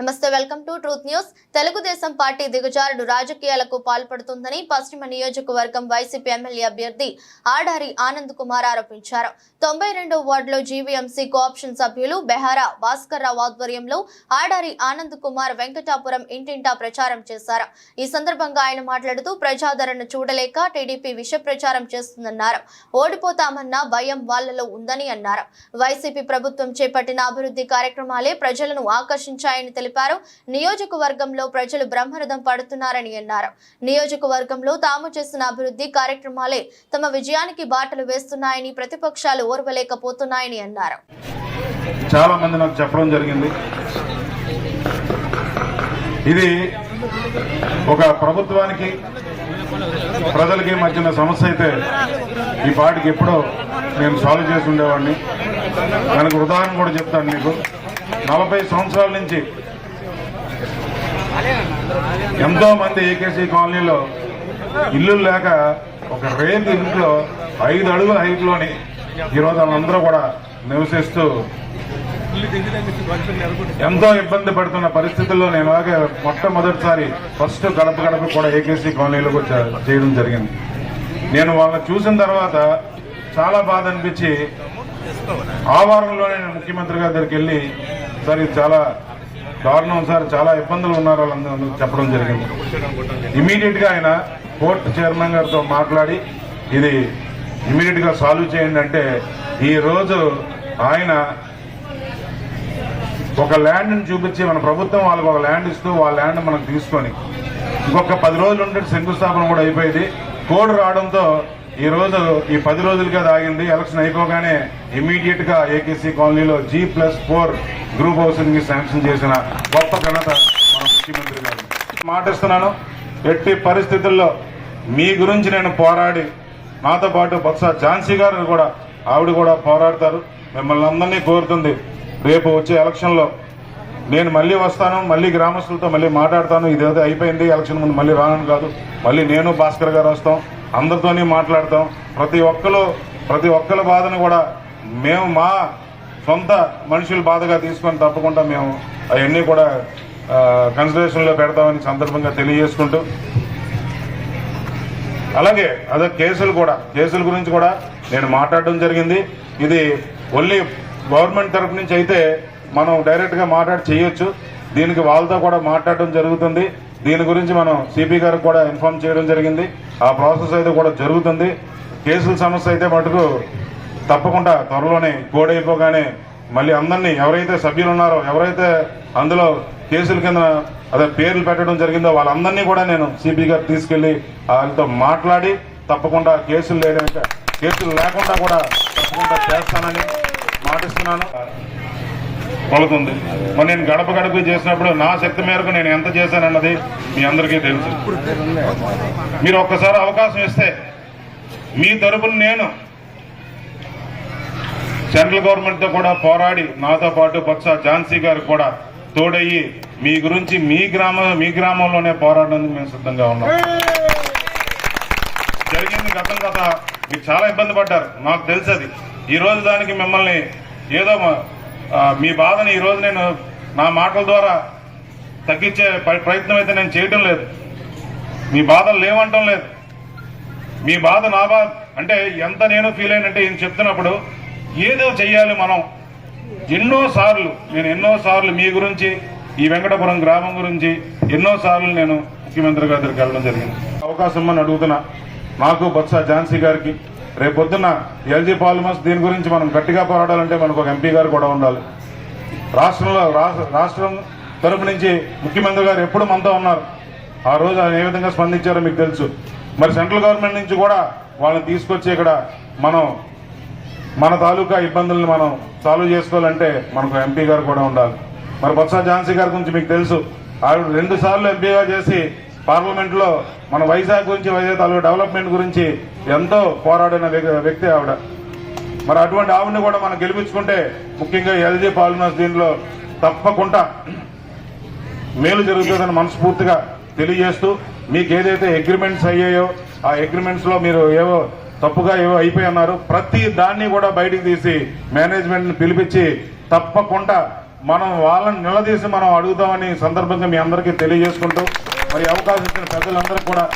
నమస్తే welcome to Truth News. Telugu Desam party దిగజారుడు రాజకీయాలకు పాల్పడుతుందని పశ్చిమ నియోజకవర్గం వైసీపీ ఎమ్మెల్యే అభ్యర్థి ఆడారి ఆనంద్ కుమార్ ఆరోపించారు. తొంభై రెండో వార్డులో జీవీఎంసీ కోఆప్షన్ సభ్యులు బెహారా భాస్కర్ రావు ఆధ్వర్యంలో ఆడారి ఆనంద్ కుమార్ వెంకటాపురం ఇంటింటా ప్రచారం చేశారు. ఈ సందర్భంగా ఆయన మాట్లాడుతూ ప్రజాదరణ చూడలేక టీడీపీ విష ప్రచారం చేస్తుందన్నారు. ఓడిపోతామన్న భయం వాళ్ళలో ఉందని అన్నారు. వైసీపీ ప్రభుత్వం చేపట్టిన అభివృద్ధి కార్యక్రమాలే ప్రజలను ఆకర్షించాయని తెలిపారు. నియోజకవర్గంలో ప్రజలు బ్రహ్మరథం పడుతున్నారని అన్నారు. నియోజకవర్గంలో తాము చేసిన అభివృద్ధి కార్యక్రమాలే తమ విజయానికి బాటలు వేస్తున్నాయని ప్రతిపక్షాలు ఓర్వలేకపోతున్నాయని అన్నారు. చాలా మంది నాకు చెప్పడం జరిగింది. ఇది ఒక ప్రభుత్వానికి ప్రజలకి మధ్యన సమస్య అయితే ఈ పాటికి ఎప్పుడో నేను సాల్వ్ చేసి ఉండేవాడిని. దానికి ఉదాహరణ కూడా చెప్తాను మీకు. నలభై సంవత్సరాల నుంచి ఎంతో మంది ఏకేసీ కాలనీలో ఇల్లు లేక ఒక రేంజ్ ఇంట్లో ఐదు అడుగుల హైట్లోని ఈరోజు వాళ్ళందరూ కూడా నివసిస్తూ ఎంతో ఇబ్బంది పడుతున్న పరిస్థితుల్లో నేను అలాగే మొట్టమొదటిసారి ఫస్ట్ గడప గడప కూడా ఏకేసీ కాలనీలకు చేయడం జరిగింది. నేను వాళ్ళని చూసిన తర్వాత చాలా బాధ అనిపించి ఆ వారంలోనే నేను ముఖ్యమంత్రి గారి దగ్గరికి వెళ్ళి సార్ ఇది చాలా దారుణం సార్ చాలా ఇబ్బందులు ఉన్నారు వాళ్ళందరూ చెప్పడం జరిగింది. ఇమీడియట్గా ఆయన కోర్టు చైర్మన్ గారితో మాట్లాడి ఇది ఇమీడియట్గా సాల్వ్ చేయండి అంటే ఈ రోజు ఆయన ఒక ల్యాండ్ చూపించి మన ప్రభుత్వం వాళ్ళకి ఒక ల్యాండ్ ఇస్తూ వాళ్ళ ల్యాండ్ మనం తీసుకొని ఇంకొక పది రోజులు ఉంటే శంకుస్థాపన కూడా అయిపోయింది. కోడ్ రావడంతో ఈ రోజు ఈ పది రోజులుగా ఆగింది ఎలక్షన్ అయిపోగానే ఇమీడియట్గా ఏకేసీ కాలనీలో జీ ప్లస్ ఫోర్ గ్రూప్ హౌసింగ్ని శాంక్షన్ చేసిన గొప్ప ఘనత మన ముఖ్యమంత్రి గారు. మాటిస్తున్నాను ఎట్టి పరిస్థితుల్లో మీ గురించి నేను పోరాడి నాతో పాటు బొత్స ఝాన్సీ గారు కూడా ఆవిడ కూడా పోరాడతారు. మిమ్మల్ని అందరినీ కోరుతుంది రేపు వచ్చే ఎలక్షన్లో నేను మళ్ళీ వస్తాను మళ్ళీ గ్రామస్తులతో మళ్ళీ మాట్లాడతాను. ఇదేదో అయిపోయింది ఎలక్షన్ ముందు మళ్ళీ రాను కాదు. మళ్ళీ నేను భాస్కర్ గారు వస్తాం. అందరితోనే మాట్లాడతాం. ప్రతి ఒక్కరు ప్రతి ఒక్కరి బాధను కూడా మేము మా సొంత మనుషుల బాధగా తీసుకొని తప్పకుండా మేము అవన్నీ కూడా కన్సిడరేషన్లో పెడతామని సందర్భంగా తెలియజేసుకుంటూ. అలాగే అదే కేసులు కూడా కేసుల గురించి కూడా నేను మాట్లాడడం జరిగింది. ఇది ఓన్లీ గవర్నమెంట్ తరఫు నుంచి అయితే మనం డైరెక్ట్గా మాట్లాడి చేయొచ్చు. దీనికి వాళ్ళతో కూడా మాట్లాడడం జరుగుతుంది. దీని గురించి మనం సిపి గారికి కూడా ఇన్ఫార్మ్ చేయడం జరిగింది. ఆ ప్రాసెస్ అయితే కూడా జరుగుతుంది. కేసుల సమస్య అయితే మటుకు తప్పకుండా త్వరలోనే కోడైపోగానే మళ్ళీ అందరినీ ఎవరైతే సభ్యులు ఉన్నారో ఎవరైతే అందులో కేసుల కింద అదే పేర్లు పెట్టడం జరిగిందో వాళ్ళందరినీ కూడా నేను సిపి గారు తీసుకెళ్ళి వాళ్ళతో మాట్లాడి తప్పకుండా కేసులు లేదంటే కేసులు లేకుండా కూడా తప్పకుండా చేస్తానని మాటిస్తున్నాను. కొలుతుంది మరి నేను గడప గడప చేసినప్పుడు నా శక్తి మేరకు నేను ఎంత చేశానన్నది మీ అందరికీ తెలుసు. మీరు ఒక్కసారి అవకాశం ఇస్తే మీ తరపున నేను సెంట్రల్ గవర్నమెంట్తో కూడా పోరాడి నాతో పాటు బొత్స ఝాన్సీ గారు కూడా తోడయ్యి మీ గురించి మీ గ్రామ మీ గ్రామంలోనే పోరాడడానికి మేము సిద్ధంగా ఉన్నాం. జరిగింది గతం కథ. మీరు చాలా ఇబ్బంది పడ్డారు. నాకు తెలుసు అది ఈ రోజు దానికి మిమ్మల్ని ఏదో మీ బాధని ఈ రోజు నేను నా మాటల ద్వారా తగ్గించే ప్రయత్నం అయితే నేను చేయటం లేదు. మీ బాధలు లేవంటం లేదు. మీ బాధ నా బాధ అంటే ఎంత నేను ఫీల్ అయినంటే ఈయన చెప్తున్నప్పుడు ఏదో చెయ్యాలి మనం. ఎన్నో సార్లు నేను ఎన్నో సార్లు మీ గురించి ఈ వెంకటపురం గ్రామం గురించి ఎన్నో సార్లు నేను ముఖ్యమంత్రి గారి దగ్గరికి వెళ్ళడం జరిగింది. అవకాశం అని అడుగుతున్నా. నాకు బొత్స ఝాన్సీ గారికి రేపు పొద్దున్న ఎల్జీ పాలిమర్స్ దీని గురించి మనం గట్టిగా పోరాడాలంటే మనకు ఒక ఎంపీ గారు కూడా ఉండాలి. రాష్ట్రంలో రాష్ట్ర- రాష్ట్రం తరపు నుంచి ముఖ్యమంత్రి గారు ఎప్పుడు మనతో ఉన్నారు? ఆ రోజు ఆయన ఏ విధంగా స్పందించారో మీకు తెలుసు. మరి సెంట్రల్ గవర్నమెంట్ నుంచి కూడా వాళ్ళని తీసుకొచ్చి ఇక్కడ మనం మన తాలూకా ఇబ్బందులను మనం సాల్వ్ చేసుకోవాలంటే మనకు ఎంపీ గారు కూడా ఉండాలి. మరి బొత్స ఝాన్సీ గారి గురించి మీకు తెలుసు. ఆవిడ రెండు సార్లు ఎంపీగా చేసి పార్లమెంట్లో మన వైజాగ్ గురించి వైజాగ్ తాలూకా డెవలప్మెంట్ గురించి ఎంతో పోరాడిన వ్యక్తి- వ్యక్తి ఆవిడ. మరి అటువంటి ఆవిడని కూడా మనం గెలిపించుకుంటే ముఖ్యంగా ఎల్జీ పాలిమర్స్ దీనిలో తప్పకుండా మేలు జరుగుతుందని మనస్ఫూర్తిగా తెలియజేస్తూ మీకు ఏదైతే అగ్రిమెంట్స్ అయ్యాయో ఆ అగ్రిమెంట్స్లో మీరు ఏవో తప్పుగా ఏవో అయిపోయి అన్నారు ప్రతి దాన్ని కూడా బయటికి తీసి మేనేజ్మెంట్ని పిలిపించి తప్పకుండా మనం వాళ్ళని నిలదీసి మనం అడుగుతామని సందర్భంగా మీ అందరికీ తెలియజేసుకుంటూ మరి అవకాశం ఇచ్చిన పెద్దలందరూ కూడా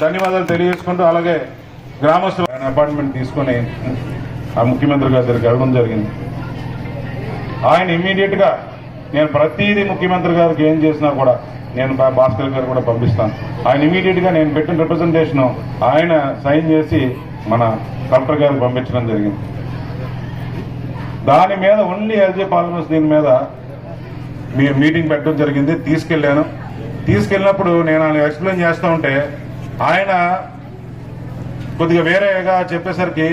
ధన్యవాదాలు తెలియజేసుకుంటూ అలాగే గ్రామస్తులు ఆయన అపార్ట్మెంట్ తీసుకొని ఆ ముఖ్యమంత్రి గారి దగ్గరికి వెళ్ళడం జరిగింది. ఆయన ఇమ్మీడియట్గా నేను ప్రతిదీ ముఖ్యమంత్రి గారికి ఏం చేసినా కూడా నేను బా- భాస్కర్ గారు కూడా పంపిస్తాను. ఆయన ఇమీడియట్గా నేను పెట్టిన రిప్రజెంటేషన్ ఆయన సైన్ చేసి మన కలెక్టర్ గారికి పంపించడం జరిగింది. దాని మీద ఓన్లీ ఎల్జీ పార్లమెంట్స్ దీని మీద మీ మీటింగ్ పెట్టడం జరిగింది. తీసుకెళ్ళాను. తీసుకెళ్ళినప్పుడు నేను ఆయన ఎక్స్ప్లెయిన్ చేస్తూ ఉంటే ఆయన కొద్దిగా వేరేగా చెప్పేసరికి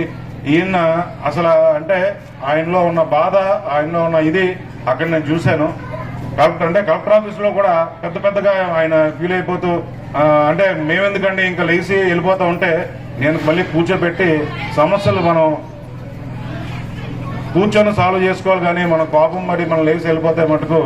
ఈయన అసలు అంటే ఆయనలో ఉన్న బాధ ఆయనలో ఉన్న ఇది అక్కడ నేను చూశాను. కలెక్టర్ అంటే కలెక్టర్ ఆఫీస్లో కూడా పెద్ద పెద్దగా ఆయన ఫీల్ అయిపోతూ అంటే మేమెందుకండి ఇంకా లేచి వెళ్ళిపోతూ ఉంటే నేను మళ్ళీ కూర్చోబెట్టి సమస్యలు మనం కూర్చొని సాల్వ్ చేసుకోవాలి కానీ మన కోపం మరి మనం లేచి వెళ్ళిపోతే మటుకు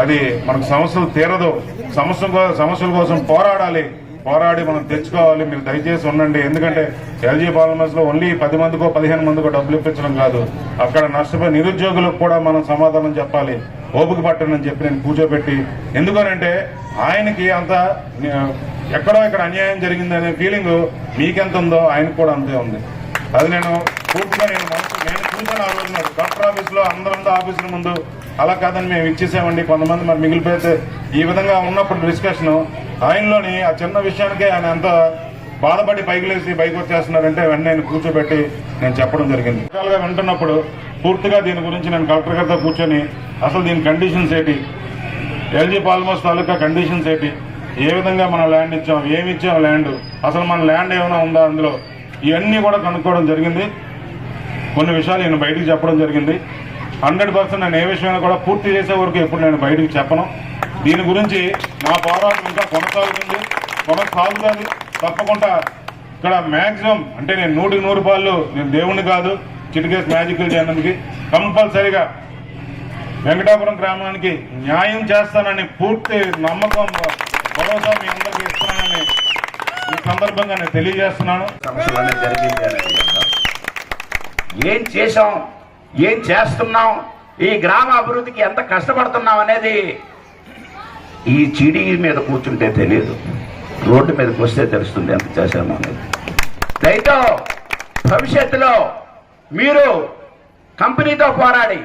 అది మనకు సమస్యలు తీరదు. సమస్య సమస్యల కోసం పోరాడాలి. పోరాడి మనం తెచ్చుకోవాలి. మీరు దయచేసి ఉండండి. ఎందుకంటే ఎల్జీ పార్లమెంట్స్లో ఓన్లీ పది మందికో పదిహేను మందికో డబ్బులు ఇప్పించడం కాదు. అక్కడ నష్టపోయి నిరుద్యోగులకు కూడా మనం సమాధానం చెప్పాలి. ఓపిక పట్టనని చెప్పి నేను కూర్చోబెట్టి ఎందుకనంటే ఆయనకి అంత ఎక్కడో ఇక్కడ అన్యాయం జరిగిందనే ఫీలింగ్ మీకెంత ఉందో ఆయనకు కూడా అంతే ఉంది. అది నేను పూర్తిగా నేను అందుకని ఆ రోజు కలెక్టర్ ఆఫీస్లో అందరంతా ఆఫీసుల ముందు అలా కాదని మేము ఇచ్చేసామండి. కొంతమంది మరి మిగిలిపోతే ఈ విధంగా ఉన్నప్పుడు డిస్కషన్. ఆయనలోని ఆ చిన్న విషయానికే ఆయన ఎంత బాధపడి పైకి లేచి బైక్ వచ్చేస్తున్నారంటే వెంటనే నేను కూర్చోబెట్టి నేను చెప్పడం జరిగింది. రకాలుగా వింటున్నప్పుడు పూర్తిగా దీని గురించి నేను కలెక్టర్ గారితో కూర్చొని అసలు దీని కండిషన్స్ ఏంటి? ఎల్జీ పాల్మోస్ తాలూకా కండిషన్స్ ఏంటి? ఏ విధంగా మనం ల్యాండ్ ఇచ్చాం? ఏమి ఇచ్చాం ల్యాండ్? అసలు మన ల్యాండ్ ఏమైనా ఉందా అందులో? ఇవన్నీ కూడా కనుక్కోవడం జరిగింది. కొన్ని విషయాలు నేను బయటికి చెప్పడం జరిగింది. హండ్రెడ్ పర్సెంట్ నేను ఏ విషయమైనా కూడా పూర్తి చేసే వరకు ఎప్పుడు నేను బయటికి చెప్పను. దీని గురించి నా పోరాటం ఇంకా కొనసాగుతుంది. కొనసాగుతుంది. తప్పకుండా ఇక్కడ మ్యాక్సిమం అంటే నేను నూటికి నూరు రూపాయలు నేను దేవుణ్ణి కాదు చిటికేసి మ్యాజికల్ చేయడానికి కంపల్సరిగా వెంకటాపురం గ్రామానికి న్యాయం చేస్తానని పూర్తి నమ్మకం భరోసా మీ అందరికీ ఇస్తున్నానని ఈ సందర్భంగా నేను తెలియజేస్తున్నాను సంవత్సరాలు జరిగింది అనేది చెప్తాం. ఏం చేశాం? ఏం చేస్తున్నాం? ఈ గ్రామ అభివృద్ధికి ఎంత కష్టపడుతున్నాం అనేది ఈ చిడి మీద కూర్చుంటే తెలియదు రోడ్డు మీదకి వస్తే తెలుస్తుంది ఎంత చేశాము అనేది. దయతో భవిష్యత్తులో మీరు కంపెనీతో పోరాడి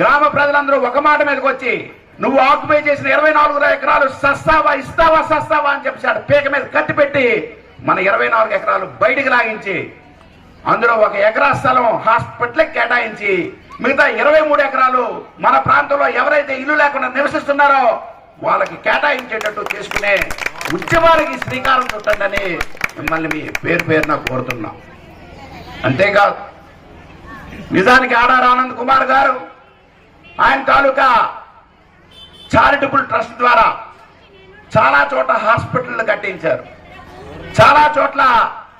గ్రామ ప్రజలందరూ ఒక మాట మీదకి వచ్చి నువ్వు ఆక్యుపై చేసిన ఇరవై నాలుగు ఎకరాలు సస్తావా ఇస్తావా సస్తావా? అని చెప్పాడు పీక మీద కట్టి పెట్టి మన ఇరవై నాలుగు ఎకరాలు బయటికి లాగించి అందులో ఒక ఎకరా స్థలం హాస్పిటల్కి కేటాయించి మిగతా ఇరవై మూడు ఎకరాలు మన ప్రాంతంలో ఎవరైతే ఇల్లు లేకుండా నివసిస్తున్నారో వాళ్ళకి కేటాయించేటట్టు చేసుకునే ఉద్యమానికి శ్రీకారం చుట్టండి మిమ్మల్ని మీ పేరు పేరున కోరుతున్నాం. అంతేకాదు నిజానికి ఆడారు ఆనంద్ కుమార్ గారు ఆయన తాలూకా చారిటబుల్ ట్రస్ట్ ద్వారా చాలా చోట్ల హాస్పిటల్ కట్టించారు. చాలా చోట్ల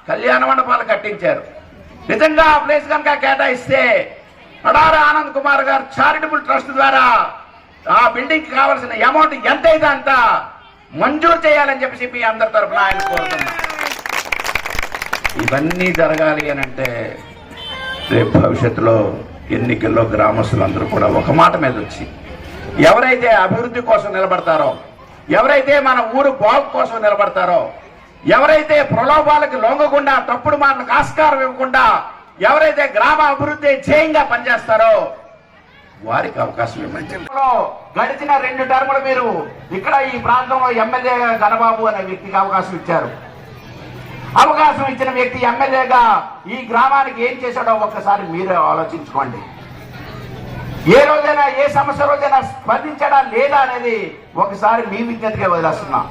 కళ్యాణ మండపాలు కట్టించారు. నిజంగా ఆ ప్లేస్ కనుక కేటాయిస్తే అడార ఆనంద్ కుమార్ గారు చారిటబుల్ ట్రస్ట్ ద్వారా ఆ బిల్డింగ్కి కావాల్సిన అమౌంట్ ఎంత అయితే అంత మంజూరు చేయాలని చెప్పేసి మీ అందరి తరఫున ఆయన కోరుతున్నాం ఇవన్నీ జరగాలి అని అంటే రేపు భవిష్యత్తులో ఎన్నికల్లో గ్రామస్తులందరూ కూడా ఒక మాట మీద వచ్చి ఎవరైతే అభివృద్ధి కోసం నిలబడతారో ఎవరైతే మన ఊరు బాగు కోసం నిలబడతారో ఎవరైతే ప్రలోభాలకు లొంగకుండా తప్పుడు మాటలకు ఆస్కారం ఇవ్వకుండా ఎవరైతే గ్రామ అభివృద్ధి చేయంగా పనిచేస్తారో వారికి అవకాశం ఇవ్వండి. గడిచిన రెండు టర్ములు మీరు ఇక్కడ ఈ ప్రాంతంలో ఎమ్మెల్యే గణబాబు అనే వ్యక్తికి అవకాశం ఇచ్చారు. అవకాశం ఇచ్చిన వ్యక్తి ఎమ్మెల్యేగా ఈ గ్రామానికి ఏం చేశాడో ఒక్కసారి మీరే ఆలోచించుకోండి. ఏ రోజైనా ఏ సమస్య రోజైనా స్పందించడా లేదా అనేది ఒకసారి మీ విజ్ఞతగా వదిలేస్తున్నాం.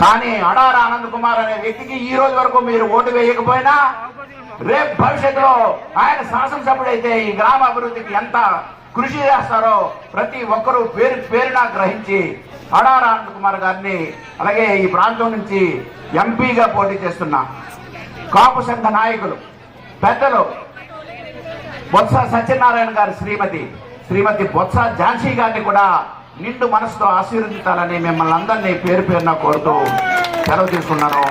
కానీ అడార ఆనంద్ కుమార్ అనే వ్యక్తికి ఈ రోజు వరకు మీరు ఓటు వేయకపోయినా రేపు భవిష్యత్తులో ఆయన శాసనసభ్యుడైతే ఈ గ్రామ అభివృద్ధికి ఎంత కృషి చేస్తారో ప్రతి ఒక్కరూ పేరు పేరున గ్రహించి అడార ఆనంద్ కుమార్ గారిని అలాగే ఈ ప్రాంతం నుంచి ఎంపీగా పోటీ చేస్తున్న కాపు సంఘ నాయకులు పెద్దలు బొత్స సత్యనారాయణ గారి శ్రీమతి శ్రీమతి బొత్స ఝాన్సీ గారిని కూడా నిండు మనసుతో ఆశీర్వదించాలని మిమ్మల్ని అందరినీ పేరు పేరున కోరుతూ సెలవు తీసుకున్నాను